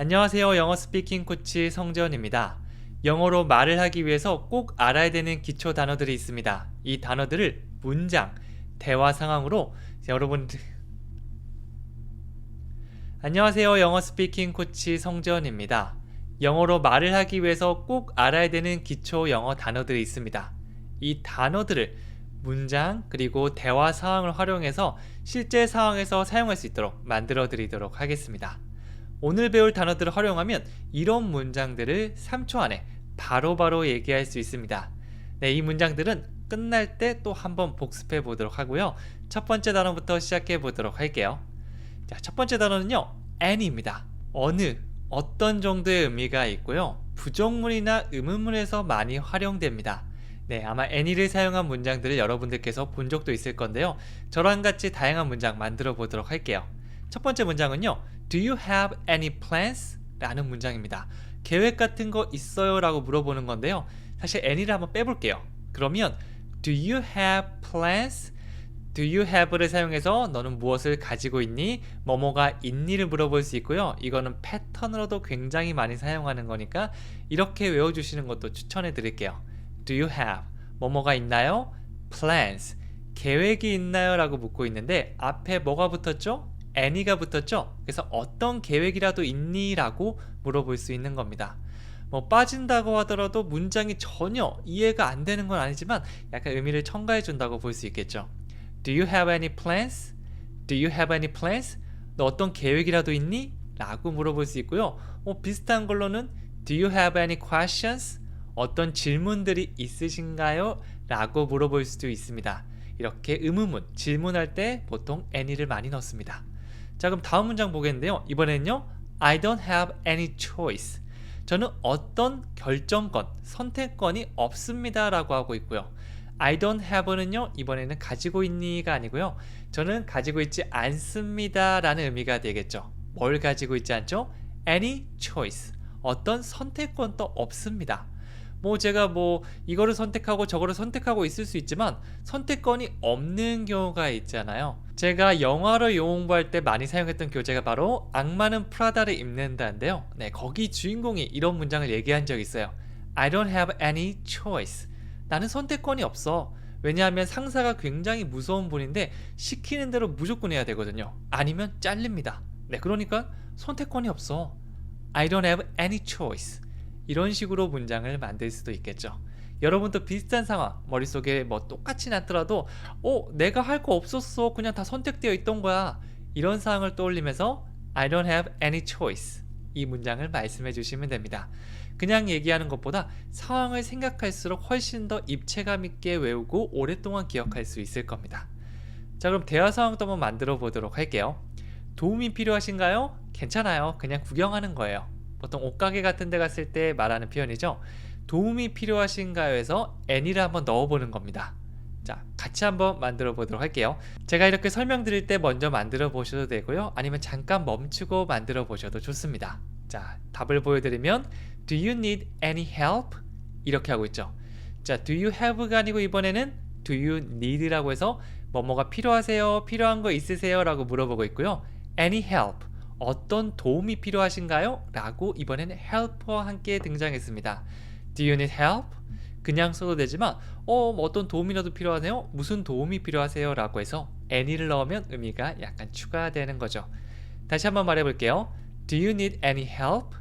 안녕하세요. 영어 스피킹 코치 성재원입니다. 영어로 말을 하기 위해서 꼭 알아야 되는 기초 단어들이 있습니다. 이 단어들을 문장, 대화 상황으로 여러분들 안녕하세요. 영어 스피킹 코치 성재원입니다. 영어로 말을 하기 위해서 꼭 알아야 되는 기초 영어 단어들이 있습니다. 이 단어들을 문장 그리고 대화 상황을 활용해서 실제 상황에서 사용할 수 있도록 만들어 드리도록 하겠습니다. 오늘 배울 단어들을 활용하면 이런 문장들을 3초 안에 바로 바로 얘기할 수 있습니다. 네, 이 문장들은 끝날 때 또 한번 복습해 보도록 하고요. 첫 번째 단어부터 시작해 보도록 할게요. 자, 첫 번째 단어는요. any입니다. 어느, 어떤 정도의 의미가 있고요. 부정문이나 의문문에서 많이 활용됩니다. 네, 아마 any를 사용한 문장들을 여러분들께서 본 적도 있을 건데요. 저랑 같이 다양한 문장 만들어 보도록 할게요. 첫 번째 문장은요. Do you have any plans? 라는 문장입니다. 계획 같은 거 있어요? 라고 물어보는 건데요. 사실 any를 한번 빼볼게요. 그러면 Do you have plans? Do you have를 사용해서 너는 무엇을 가지고 있니? 뭐뭐가 있니를 물어볼 수 있고요. 이거는 패턴으로도 굉장히 많이 사용하는 거니까 이렇게 외워주시는 것도 추천해 드릴게요. Do you have? 뭐뭐가 있나요? Plans. 계획이 있나요? 라고 묻고 있는데 앞에 뭐가 붙었죠? Any가 붙었죠? 그래서 어떤 계획이라도 있니? 라고 물어볼 수 있는 겁니다. 뭐 빠진다고 하더라도 문장이 전혀 이해가 안 되는 건 아니지만 약간 의미를 첨가해 준다고 볼 수 있겠죠. Do you have any plans? Do you have any plans? 너 어떤 계획이라도 있니? 라고 물어볼 수 있고요. 뭐 비슷한 걸로는 Do you have any questions? 어떤 질문들이 있으신가요? 라고 물어볼 수도 있습니다. 이렇게 의문문, 질문할 때 보통 any를 많이 넣습니다. 자, 그럼 다음 문장 보겠는데요. 이번에는요. I don't have any choice. 저는 어떤 결정권, 선택권이 없습니다. 라고 하고 있고요. I don't have는요, 이번에는 가지고 있니가 아니고요. 저는 가지고 있지 않습니다. 라는 의미가 되겠죠. 뭘 가지고 있지 않죠? Any choice. 어떤 선택권도 없습니다. 뭐 제가 뭐 이거를 선택하고 저거를 선택하고 있을 수 있지만 선택권이 없는 경우가 있잖아요. 제가 영화로 용어할 때 많이 사용했던 교재가 바로 악마는 프라다를 입는다인데요. 네, 거기 주인공이 이런 문장을 얘기한 적이 있어요. I don't have any choice. 나는 선택권이 없어. 왜냐하면 상사가 굉장히 무서운 분인데 시키는 대로 무조건 해야 되거든요. 아니면 잘립니다. 네, 그러니까 선택권이 없어. I don't have any choice. 이런 식으로 문장을 만들 수도 있겠죠. 여러분도 비슷한 상황 머릿속에 뭐 똑같이 났더라도 어 내가 할 거 없었어 그냥 다 선택되어 있던 거야 이런 상황을 떠올리면서 I don't have any choice 이 문장을 말씀해 주시면 됩니다. 그냥 얘기하는 것보다 상황을 생각할수록 훨씬 더 입체감 있게 외우고 오랫동안 기억할 수 있을 겁니다. 자 그럼 대화 상황도 한번 만들어 보도록 할게요. 도움이 필요하신가요? 괜찮아요. 그냥 구경하는 거예요. 보통 옷가게 같은 데 갔을 때 말하는 표현이죠. 도움이 필요하신가요? 해서 any를 한번 넣어보는 겁니다. 자, 같이 한번 만들어 보도록 할게요. 제가 이렇게 설명드릴 때 먼저 만들어 보셔도 되고요. 아니면 잠깐 멈추고 만들어 보셔도 좋습니다. 자, 답을 보여드리면 Do you need any help? 이렇게 하고 있죠. 자, Do you have가 아니고 이번에는 Do you need라고 해서 뭐뭐가 필요하세요? 필요한 거 있으세요? 라고 물어보고 있고요. Any help? 어떤 도움이 필요하신가요? 라고 이번에는 help와 함께 등장했습니다. Do you need help? 그냥 써도 되지만 어, 뭐 어떤 도움이라도 필요하세요? 무슨 도움이 필요하세요? 라고 해서 any를 넣으면 의미가 약간 추가되는 거죠. 다시 한번 말해 볼게요. Do you need any help?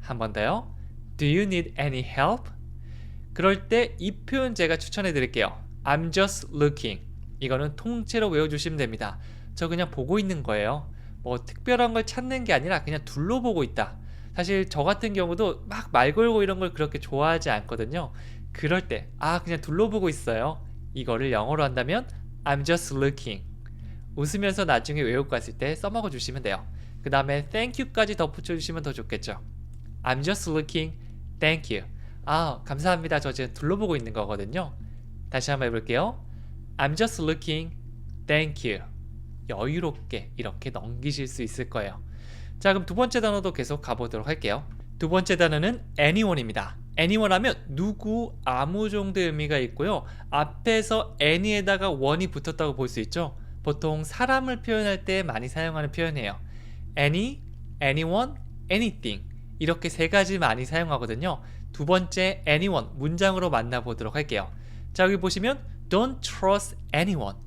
한 번 더요. Do you need any help? 그럴 때 이 표현 제가 추천해 드릴게요. I'm just looking. 이거는 통째로 외워주시면 됩니다. 저 그냥 보고 있는 거예요. 뭐 특별한 걸 찾는 게 아니라 그냥 둘러보고 있다. 사실 저 같은 경우도 막 말 걸고 이런 걸 그렇게 좋아하지 않거든요. 그럴 때, 아, 그냥 둘러보고 있어요. 이거를 영어로 한다면 I'm just looking. 웃으면서 나중에 외국 갔을 때 써먹어 주시면 돼요. 그 다음에 thank you까지 덧붙여 주시면 더 좋겠죠. I'm just looking. Thank you. 아, 감사합니다. 저 지금 둘러보고 있는 거거든요. 다시 한번 해볼게요. I'm just looking. Thank you. 여유롭게 이렇게 넘기실 수 있을 거예요. 자, 그럼 두 번째 단어도 계속 가보도록 할게요. 두 번째 단어는 anyone입니다. anyone 하면 누구, 아무 정도의 의미가 있고요. 앞에서 any에다가 one이 붙었다고 볼 수 있죠. 보통 사람을 표현할 때 많이 사용하는 표현이에요. any, anyone, anything 이렇게 세 가지 많이 사용하거든요. 두 번째 anyone 문장으로 만나보도록 할게요. 자 여기 보시면 don't trust anyone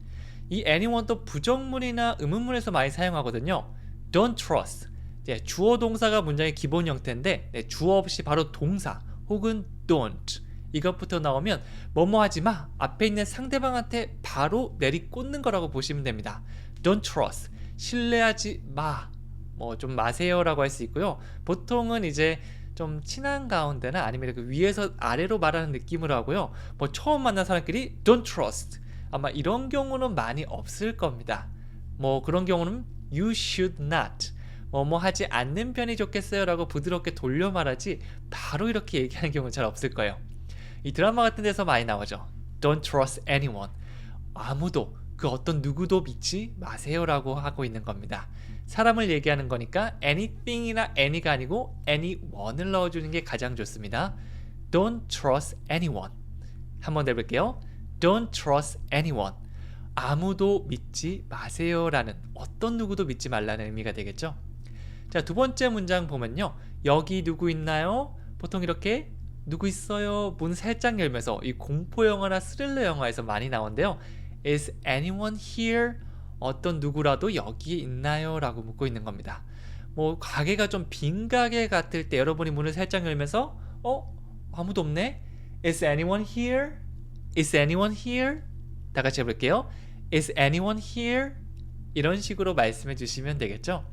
이 anyone도 부정문이나 의문문에서 많이 사용하거든요. don't trust 네, 주어 동사가 문장의 기본 형태인데 네, 주어 없이 바로 동사 혹은 don't 이것부터 나오면 뭐뭐 하지 마 앞에 있는 상대방한테 바로 내리꽂는 거라고 보시면 됩니다. don't trust 신뢰하지 마 뭐 좀 마세요라고 할 수 있고요. 보통은 이제 좀 친한 가운데나 아니면 이렇게 위에서 아래로 말하는 느낌으로 하고요. 뭐 처음 만난 사람끼리 don't trust 아마 이런 경우는 많이 없을 겁니다. 뭐 그런 경우는 you should not 뭐뭐 하지 않는 편이 좋겠어요라고 부드럽게 돌려 말하지 바로 이렇게 얘기하는 경우는 잘 없을 거예요. 이 드라마 같은 데서 많이 나오죠. Don't trust anyone. 아무도 그 어떤 누구도 믿지 마세요라고 하고 있는 겁니다. 사람을 얘기하는 거니까 anything이나 any가 아니고 anyone을 넣어주는 게 가장 좋습니다. Don't trust anyone. 한번 해볼게요. Don't trust anyone. 아무도 믿지 마세요라는 어떤 누구도 믿지 말라는 의미가 되겠죠. 자, 두 번째 문장 보면요. 여기 누구 있나요? 보통 이렇게 누구 있어요? 문 살짝 열면서 이 공포 영화나 스릴러 영화에서 많이 나오는데요. Is anyone here? 어떤 누구라도 여기에 있나요? 라고 묻고 있는 겁니다. 뭐 가게가 좀 빈 가게 같을 때 여러분이 문을 살짝 열면서 어? 아무도 없네? Is anyone here? Is anyone here? 다 같이 해볼게요. Is anyone here? 이런 식으로 말씀해 주시면 되겠죠.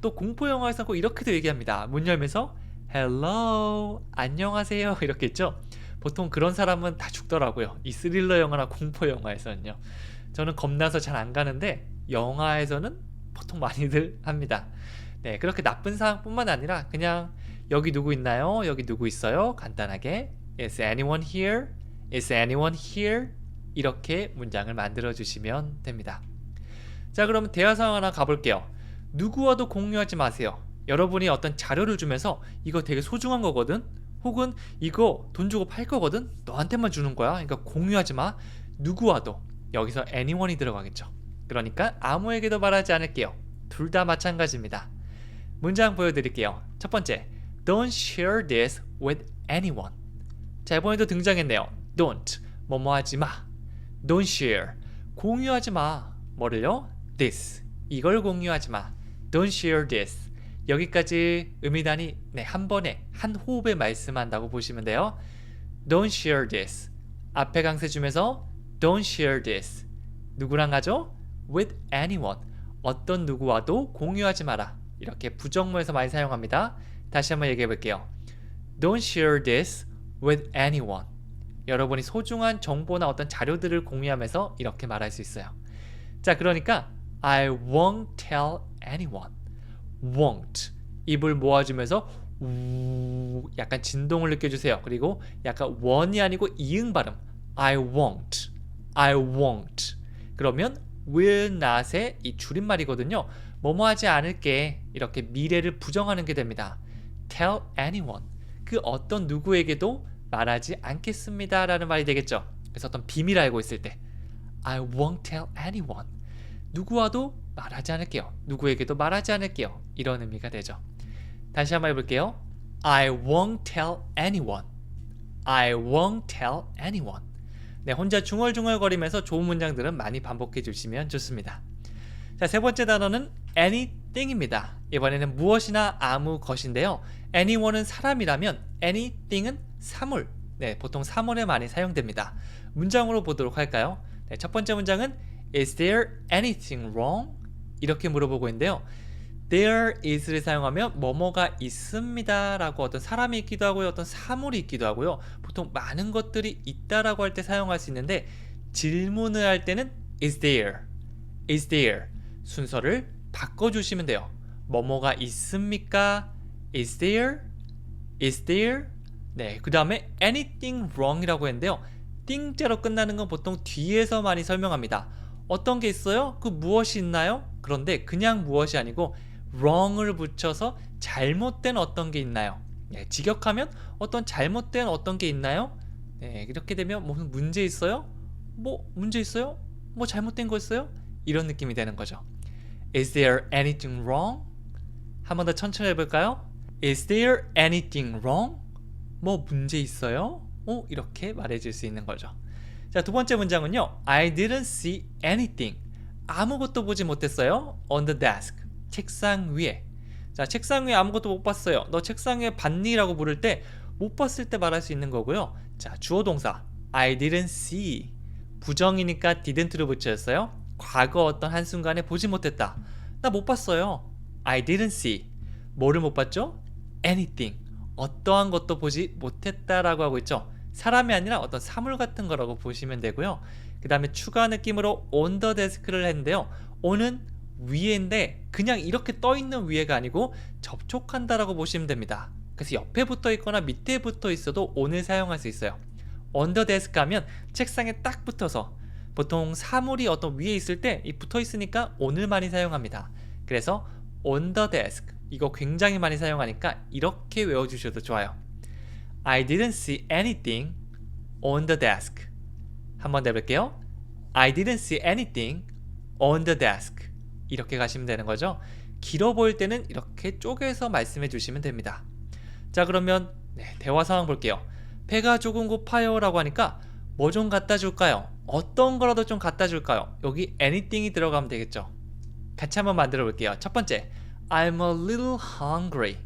또 공포 영화에서 꼭 이렇게도 얘기합니다. 문 열면서 Hello, 안녕하세요 이렇게 했죠. 보통 그런 사람은 다 죽더라고요. 이 스릴러 영화나 공포 영화에서는요. 저는 겁나서 잘 안 가는데 영화에서는 보통 많이들 합니다. 네, 그렇게 나쁜 상황뿐만 아니라 그냥 여기 누구 있나요? 여기 누구 있어요? 간단하게 Is anyone here? Is anyone here? 이렇게 문장을 만들어 주시면 됩니다. 자, 그럼 대화 상황 하나 가볼게요. 누구와도 공유하지 마세요. 여러분이 어떤 자료를 주면서 이거 되게 소중한 거거든? 혹은 이거 돈 주고 팔 거거든? 너한테만 주는 거야. 그러니까 공유하지 마. 누구와도. 여기서 anyone이 들어가겠죠. 그러니까 아무에게도 말하지 않을게요. 둘 다 마찬가지입니다. 문장 보여드릴게요. 첫 번째, Don't share this with anyone. 자, 이번에도 등장했네요. Don't, 뭐뭐 하지 마. Don't share, 공유하지 마. 뭐를요? This, 이걸 공유하지 마. Don't share this. 여기까지 의미단이 네, 한 번에 한 호흡에 말씀한다고 보시면 돼요. Don't share this. 앞에 강세 주면서 Don't share this. 누구랑 하죠? With anyone. 어떤 누구와도 공유하지 마라. 이렇게 부정문에서 많이 사용합니다. 다시 한번 얘기해 볼게요. Don't share this with anyone. 여러분이 소중한 정보나 어떤 자료들을 공유하면서 이렇게 말할 수 있어요. 자, 그러니까 I won't tell anyone. won't. 입을 모아주면서 우 약간 진동을 느껴주세요. 그리고 약간 원이 아니고 이응 발음. I won't. I won't. 그러면 will not의 이 줄임말이거든요. 뭐뭐 하지 않을게. 이렇게 미래를 부정하는 게 됩니다. tell anyone. 그 어떤 누구에게도 말하지 않겠습니다. 라는 말이 되겠죠. 그래서 어떤 비밀 알고 있을 때 I won't tell anyone. 누구와도 말하지 않을게요. 누구에게도 말하지 않을게요. 이런 의미가 되죠. 다시 한번 해볼게요. I won't tell anyone. I won't tell anyone. 네, 혼자 중얼중얼거리면서 좋은 문장들은 많이 반복해 주시면 좋습니다. 자, 세 번째 단어는 anything입니다. 이번에는 무엇이나 아무 것인데요. anyone은 사람이라면 anything은 사물. 네, 보통 사물에 많이 사용됩니다. 문장으로 보도록 할까요? 네, 첫 번째 문장은 Is there anything wrong? 이렇게 물어보고 있는데요. There is를 사용하면 뭐뭐가 있습니다 라고 어떤 사람이 있기도 하고요 어떤 사물이 있기도 하고요 보통 많은 것들이 있다라고 할 때 사용할 수 있는데 질문을 할 때는 is there is there 순서를 바꿔주시면 돼요 뭐뭐가 있습니까 is there is there 네 그 다음에 anything wrong이라고 했는데요 띵자로 끝나는 건 보통 뒤에서 많이 설명합니다 어떤 게 있어요? 그 무엇이 있나요? 그런데 그냥 무엇이 아니고 wrong을 붙여서 잘못된 어떤 게 있나요? 네, 직역하면 어떤 잘못된 어떤 게 있나요? 네, 이렇게 되면 무슨 문제 있어요? 뭐 문제 있어요? 뭐 잘못된 거 있어요? 이런 느낌이 되는 거죠. Is there anything wrong? 한 번 더 천천히 해볼까요? Is there anything wrong? 뭐 문제 있어요? 어, 이렇게 말해줄 수 있는 거죠. 자, 두 번째 문장은요. I didn't see anything. 아무것도 보지 못했어요. On the desk. 책상 위에. 자, 책상 위에 아무것도 못 봤어요. 너 책상 위에 봤니?라고 물을 때 못 봤을 때 말할 수 있는 거고요. 자, 주어 동사. I didn't see. 부정이니까 didn't로 붙였어요. 과거 어떤 한순간에 보지 못했다. 나 못 봤어요. I didn't see. 뭐를 못 봤죠? anything. 어떠한 것도 보지 못했다라고 하고 있죠. 사람이 아니라 어떤 사물 같은 거라고 보시면 되고요. 그 다음에 추가 느낌으로 the desk를 했는데요. on은 위에인데 그냥 이렇게 떠 있는 위에가 아니고 접촉한다라고 보시면 됩니다. 그래서 옆에 붙어 있거나 밑에 붙어 있어도 on을 사용할 수 있어요. the desk 하면 책상에 딱 붙어서 보통 사물이 어떤 위에 있을 때 이 붙어 있으니까 on을 많이 사용합니다. 그래서 the desk 이거 굉장히 많이 사용하니까 이렇게 외워주셔도 좋아요. I didn't see anything on the desk. 한번 더 해볼게요. I didn't see anything on the desk. 이렇게 가시면 되는 거죠. 길어 보일 때는 이렇게 쪼개서 말씀해 주시면 됩니다. 자 그러면 네, 대화 상황 볼게요. 배가 조금 고파요 라고 하니까 뭐 좀 갖다 줄까요? 어떤 거라도 좀 갖다 줄까요? 여기 anything이 들어가면 되겠죠. 같이 한번 만들어 볼게요. 첫 번째, I'm a little hungry.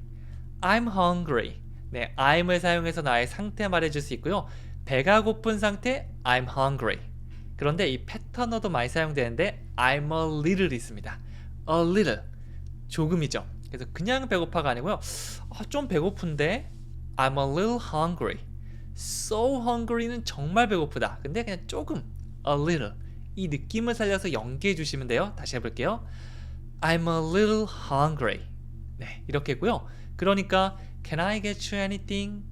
I'm hungry. 네, I'm을 사용해서 나의 상태 말해줄 수 있고요. 배가 고픈 상태, I'm hungry. 그런데 이 패턴어도 많이 사용되는데 I'm a little 있습니다. A little. 조금이죠. 그래서 그냥 배고파가 아니고요. 아, 좀 배고픈데 I'm a little hungry. So hungry는 정말 배고프다. 근데 그냥 조금 a little 이 느낌을 살려서 연기해 주시면 돼요. 다시 해볼게요. I'm a little hungry. 네, 이렇게 했고요. 그러니까 Can I get you anything?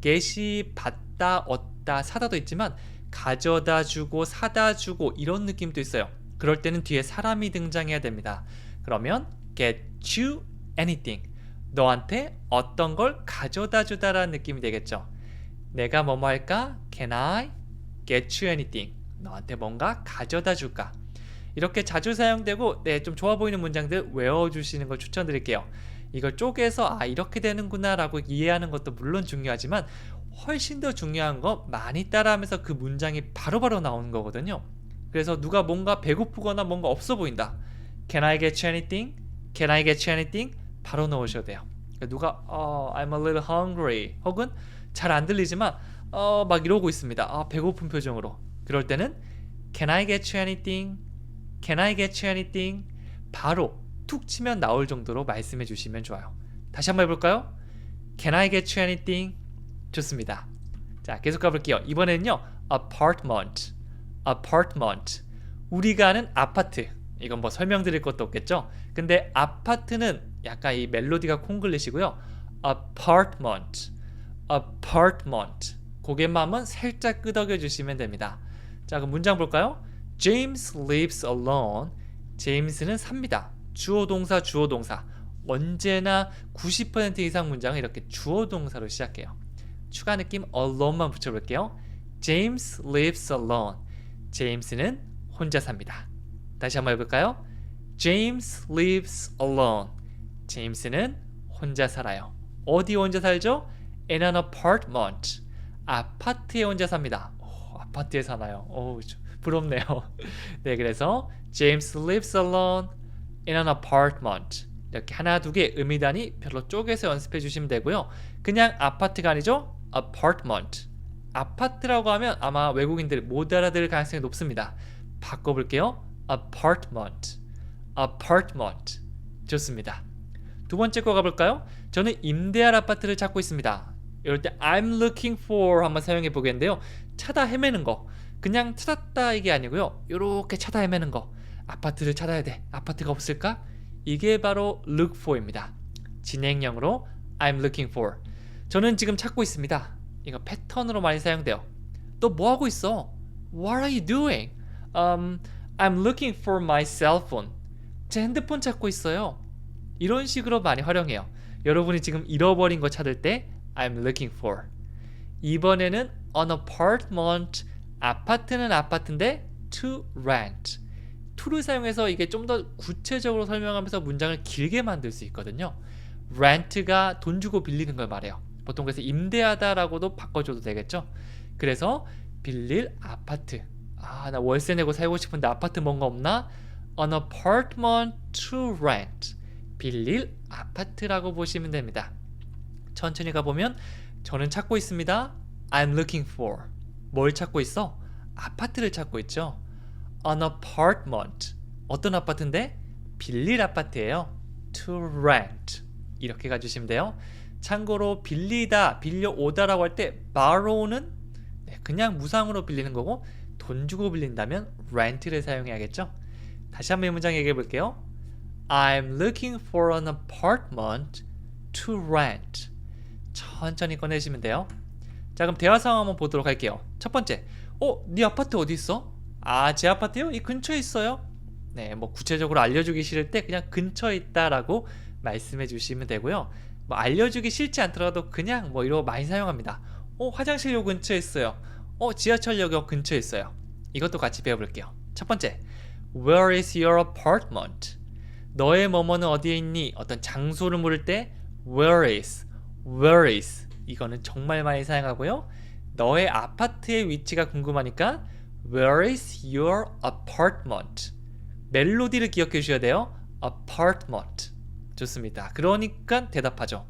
get이 받다, 얻다, 사다도 있지만 가져다 주고 사다 주고 이런 느낌도 있어요. 그럴 때는 뒤에 사람이 등장해야 됩니다. 그러면 get you anything. 너한테 어떤 걸 가져다 주다라는 느낌이 되겠죠. 내가 뭐뭐 할까? Can I get you anything? 너한테 뭔가 가져다 줄까? 이렇게 자주 사용되고 네, 좀 좋아 보이는 문장들 외워주시는 걸 추천드릴게요. 이걸 쪼개서 아 이렇게 되는구나 라고 이해하는 것도 물론 중요하지만 훨씬 더 중요한 거 많이 따라하면서 그 문장이 바로 바로 나오는 거거든요. 그래서 누가 뭔가 배고프거나 뭔가 없어 보인다. Can I get you anything? Can I get you anything? 바로 넣으셔야 돼요. 그러니까 누가 어, I'm a little hungry 혹은 잘 안 들리지만 어, 막 이러고 있습니다. 아, 배고픈 표정으로. 그럴 때는 Can I get you anything? Can I get you anything? 바로 툭 치면 나올 정도로 말씀해 주시면 좋아요. 다시 한번 해볼까요? Can I get you anything? 좋습니다. 자, 계속 가볼게요. 이번에는요, apartment, apartment. 우리가 아는 아파트. 이건 뭐 설명드릴 것도 없겠죠? 근데 아파트는 약간 이 멜로디가 콩글리시고요. apartment, apartment. 한번 살짝 끄덕여 주시면 됩니다. 자, 그럼 문장 볼까요? James lives alone. 제임스는 삽니다. 주어 동사 주어 동사. 언제나 90% 이상 문장은 이렇게 주어 동사로 시작해요. 추가 느낌 alone만 붙여 볼게요. James lives alone. 제임스는 혼자 삽니다. 다시 한번 해 볼까요? James lives alone. 제임스는 혼자 살아요. 어디 혼자 살죠? In an apartment. 아파트에 혼자 삽니다. 오, 아파트에 사나요? 오, 부럽네요. 네, 그래서 James lives alone in an apartment. 이렇게 하나 두 개 의미단위 별로 쪼개서 연습해 주시면 되고요. 그냥 아파트가 아니죠? apartment. 아파트라고 하면 아마 외국인들 못 알아들을 가능성이 높습니다. 바꿔볼게요. apartment. apartment. 좋습니다. 두 번째 거 가볼까요? 저는 임대할 아파트를 찾고 있습니다. 이럴 때 I'm looking for 한번 사용해 보겠는데요. 찾아 헤매는 거. 그냥 찾았다 이게 아니고요. 이렇게 찾아 헤매는 거. 아파트를 찾아야 돼. 아파트가 없을까? 이게 바로 look for입니다. 진행형으로 I'm looking for. 저는 지금 찾고 있습니다. 이거 패턴으로 많이 사용돼요. 또뭐 하고 있어? What are you doing? Um, I'm looking for my cell phone. 제 핸드폰 찾고 있어요. 이런 식으로 많이 활용해요. 여러분이 지금 잃어버린 거 찾을 때 I'm looking for. 이번에는 an apartment. 아파트는 아파트인데 to rent. to를 사용해서 이게 좀 더 구체적으로 설명하면서 문장을 길게 만들 수 있거든요. rent가 돈 주고 빌리는 걸 말해요. 보통 그래서 임대하다라고도 바꿔줘도 되겠죠. 그래서 빌릴 아파트. 아, 나 월세 내고 살고 싶은데 아파트 뭔가 없나? An apartment to rent. 빌릴 아파트라고 보시면 됩니다. 천천히 가보면 저는 찾고 있습니다. I'm looking for. 뭘 찾고 있어? 아파트를 찾고 있죠. An apartment. 어떤 아파트인데? 빌릴 아파트예요. To rent. 이렇게 가주시면 돼요. 참고로 빌리다, 빌려오다라고 할 때 borrow는 네, 그냥 무상으로 빌리는 거고 돈 주고 빌린다면 rent를 사용해야겠죠. 다시 한번 이 문장 얘기해 볼게요. I'm looking for an apartment to rent. 천천히 꺼내시면 돼요. 자, 그럼 대화 상황 한번 보도록 할게요. 첫 번째, 어, 네 아파트 어디 있어? 아, 제 아파트요? 이 근처에 있어요. 네, 뭐 구체적으로 알려주기 싫을 때 그냥 근처에 있다라고 말씀해 주시면 되고요. 뭐 알려주기 싫지 않더라도 그냥 뭐 이런 거 많이 사용합니다. 어, 화장실역 근처에 있어요. 어, 지하철역 근처에 있어요. 이것도 같이 배워볼게요. 첫 번째, Where is your apartment? 너의 뭐뭐는 어디에 있니? 어떤 장소를 물을 때 Where is? Where is? 이거는 정말 많이 사용하고요. 너의 아파트의 위치가 궁금하니까 Where is your apartment? 멜로디를 기억해 주셔야 돼요. apartment. 좋습니다. 그러니까 대답하죠.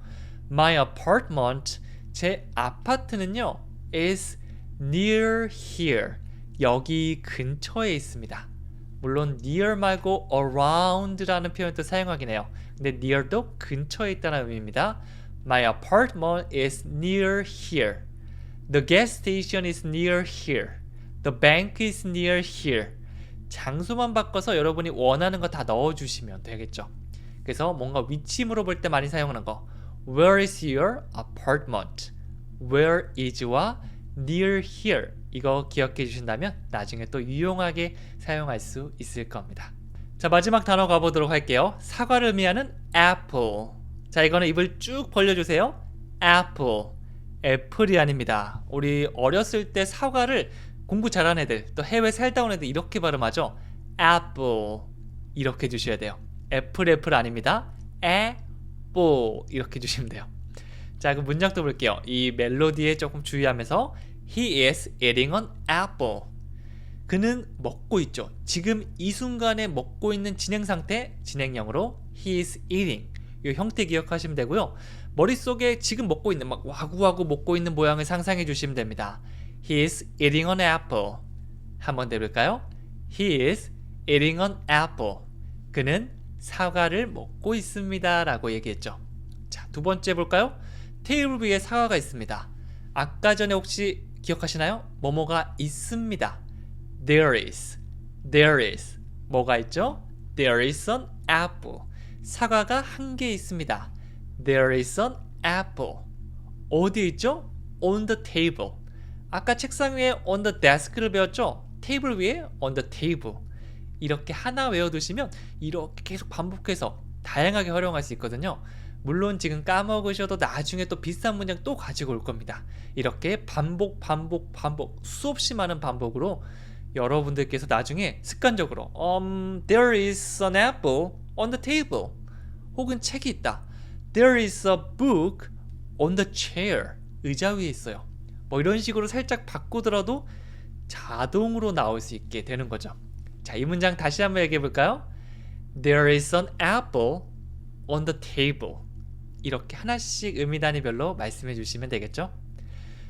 My apartment, 제 아파트는요, is near here. 여기 근처에 있습니다. 물론 near 말고 around라는 표현도 사용하긴 해요. 근데 near도 근처에 있다는 의미입니다. My apartment is near here. The gas station is near here. The bank is near here. 장소만 바꿔서 여러분이 원하는 거 다 넣어주시면 되겠죠. 그래서 뭔가 위치 물어볼 때 많이 사용하는 거. Where is your apartment? Where is와 near here 이거 기억해 주신다면 나중에 또 유용하게 사용할 수 있을 겁니다. 자 마지막 단어 가보도록 할게요. 사과를 의미하는 apple. 자 이거는 입을 쭉 벌려주세요. apple. 애플이 아닙니다. 우리 어렸을 때 사과를 공부 잘하는 애들 또 해외 살다 온 애들 이렇게 발음하죠. apple 이렇게 주셔야 돼요. 애플 애플 아닙니다. apple 이렇게 주시면 돼요. 자 그럼 문장도 볼게요. 이 멜로디에 조금 주의하면서 He is eating an apple. 그는 먹고 있죠. 지금 이 순간에 먹고 있는 진행 상태 진행형으로 he is eating. 이 형태 기억하시면 되고요. 머릿속에 지금 먹고 있는 막 와구와구 먹고 있는 모양을 상상해 주시면 됩니다. He is eating an apple. 한번 해볼까요? He is eating an apple. 그는 사과를 먹고 있습니다. 라고 얘기했죠. 자, 두 번째 볼까요? 테이블 위에 사과가 있습니다. 아까 전에 혹시 기억하시나요? 뭐뭐가 있습니다. There is. There is. 뭐가 있죠? There is an apple. 사과가 한 개 있습니다. There is an apple. 어디 있죠? On the table. 아까 책상 위에 on the desk를 배웠죠? 테이블 위에 on the table. 이렇게 하나 외워두시면 이렇게 계속 반복해서 다양하게 활용할 수 있거든요. 물론 지금 까먹으셔도 나중에 또 비슷한 문장 또 가지고 올 겁니다. 이렇게 반복, 반복, 반복, 수없이 많은 반복으로 여러분들께서 나중에 습관적으로 um, There is an apple on the table 혹은 책이 있다. There is a book on the chair 의자 위에 있어요. 뭐 이런 식으로 살짝 바꾸더라도 자동으로 나올 수 있게 되는 거죠. 자, 이 문장 다시 한번 얘기해 볼까요? There is an apple on the table. 이렇게 하나씩 의미 단위별로 말씀해 주시면 되겠죠?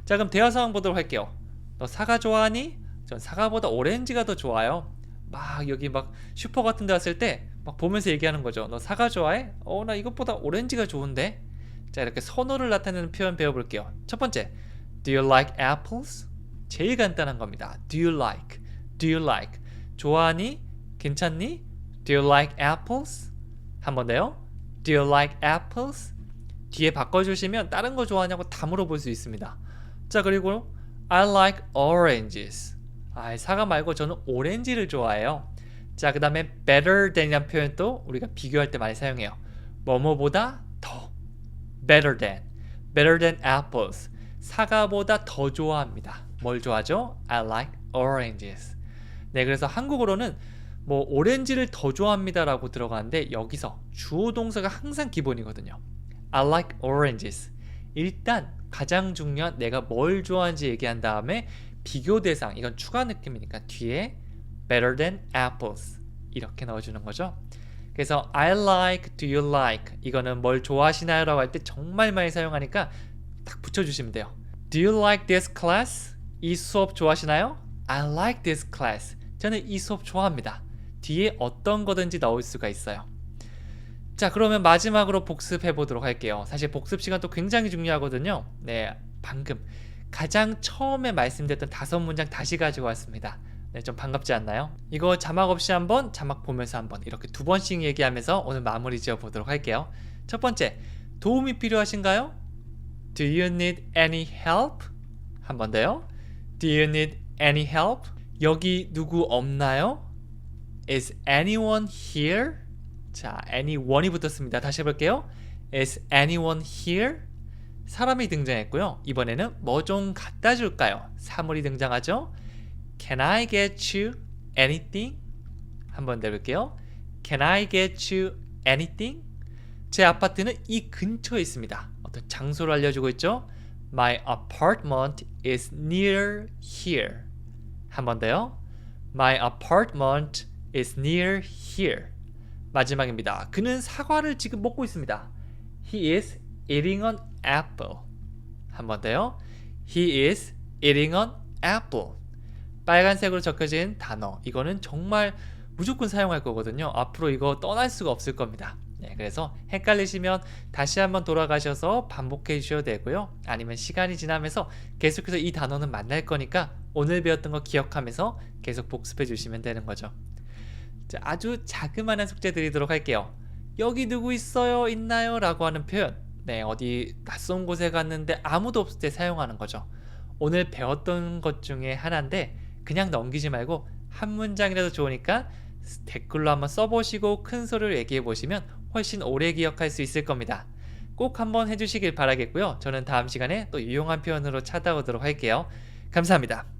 자, 그럼 대화 상황 보도록 할게요. 너 사과 좋아하니? 전 사과보다 오렌지가 더 좋아요. 막 여기 막 슈퍼 같은 데 왔을 때 막 보면서 얘기하는 거죠. 너 사과 좋아해? 어, 나 이것보다 오렌지가 좋은데? 자, 이렇게 선호를 나타내는 표현 배워볼게요. 첫 번째, Do you like apples? 제일 간단한 겁니다. Do you like? Do you like? 좋아하니? 괜찮니? Do you like apples? 한 번 더요. Do you like apples? 뒤에 바꿔주시면 다른 거 좋아하냐고 다 물어볼 수 있습니다. 자 그리고 I like oranges. 아, 사과 말고 저는 오렌지를 좋아해요. 자, 그 다음에 better than이라는 표현도 우리가 비교할 때 많이 사용해요. 뭐뭐보다 더. better than. better than apples. 사과보다 더 좋아합니다. 뭘 좋아하죠? I like oranges. 네, 그래서 한국어로는 뭐 오렌지를 더 좋아합니다라고 들어가는데 여기서 주어 동사가 항상 기본이거든요. I like oranges. 일단 가장 중요한 내가 뭘 좋아하는지 얘기한 다음에 비교 대상 이건 추가 느낌이니까 뒤에 better than apples 이렇게 넣어주는 거죠. 그래서 I like, do you like 이거는 뭘 좋아하시나요? 라고 할 때 정말 많이 사용하니까 딱 붙여주시면 돼요. Do you like this class? 이 수업 좋아하시나요? I like this class. 저는 이 수업 좋아합니다. 뒤에 어떤 거든지 넣을 수가 있어요. 자, 그러면 마지막으로 복습해 보도록 할게요. 사실 복습 시간도 굉장히 중요하거든요. 네, 방금 가장 처음에 말씀드렸던 다섯 문장 다시 가지고 왔습니다. 네, 좀 반갑지 않나요? 이거 자막 없이 한번, 자막 보면서 한번 이렇게 두 번씩 얘기하면서 오늘 마무리 지어 보도록 할게요. 첫 번째, 도움이 필요하신가요? Do you need any help? 한 번 더요. Do you need any help? 여기 누구 없나요? Is anyone here? 자, anyone이 붙었습니다. 다시 해볼게요. Is anyone here? 사람이 등장했고요. 이번에는 뭐 좀 갖다 줄까요? 사물이 등장하죠. Can I get you anything? 한번 더 해볼게요. Can I get you anything? 제 아파트는 이 근처에 있습니다. 어떤 장소를 알려주고 있죠. My apartment is near here. 한 번 더요. My apartment is near here. 마지막입니다. 그는 사과를 지금 먹고 있습니다. He is eating an apple. 한 번 더요. He is eating an apple. 빨간색으로 적혀진 단어. 이거는 정말 무조건 사용할 거거든요. 앞으로 이거 떠날 수가 없을 겁니다. 네, 그래서 헷갈리시면 다시 한번 돌아가셔서 반복해 주셔도 되고요. 아니면 시간이 지나면서 계속해서 이 단어는 만날 거니까 오늘 배웠던 거 기억하면서 계속 복습해 주시면 되는 거죠. 자, 아주 자그마한 숙제 드리도록 할게요. 여기 누구 있어요? 있나요? 라고 하는 표현. 네, 어디 낯선 곳에 갔는데 아무도 없을 때 사용하는 거죠. 오늘 배웠던 것 중에 하나인데 그냥 넘기지 말고 한 문장이라도 좋으니까 댓글로 한번 써보시고 큰 소리로 얘기해 보시면 훨씬 오래 기억할 수 있을 겁니다. 꼭 한번 해주시길 바라겠고요. 저는 다음 시간에 또 유용한 표현으로 찾아오도록 할게요. 감사합니다.